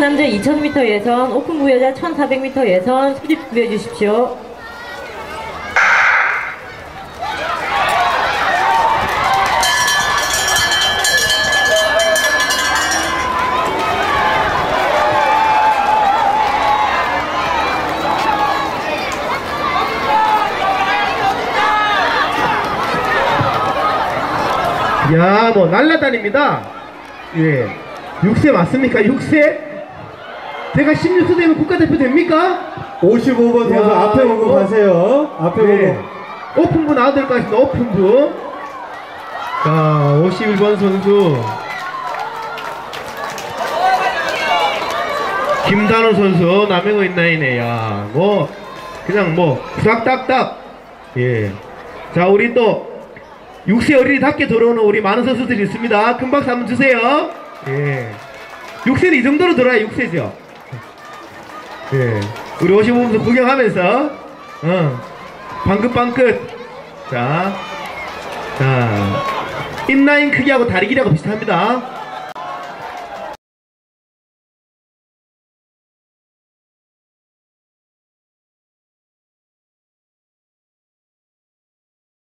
남자 2000m 예선, 오픈 부 여자 1400m 예선 수집 준비해 주십시오. 야, 뭐 날라다닙니다. 예. 6세 맞습니까? 6세? 제가 16세 되면 국가대표 됩니까? 55번 선수 야, 앞에 보고 이거- 가세요. 앞에 네. 오픈부 나와야 될 것 같습니다. 오픈부. 자, 51번 선수. 김단호 선수, 남해고 인라인에, 야, 뭐, 그냥 뭐, 싹딱딱. 예. 자, 우리 또, 6세 어린이답게 들어오는 우리 많은 선수들이 있습니다. 큰 박수 한번 주세요. 예. 6세는 이 정도로 들어야 6세죠. 예. 우리 55분도 구경하면서, 어, 방긋방긋. 자, 자, 인라인 크기하고 다리 길이하고 비슷합니다.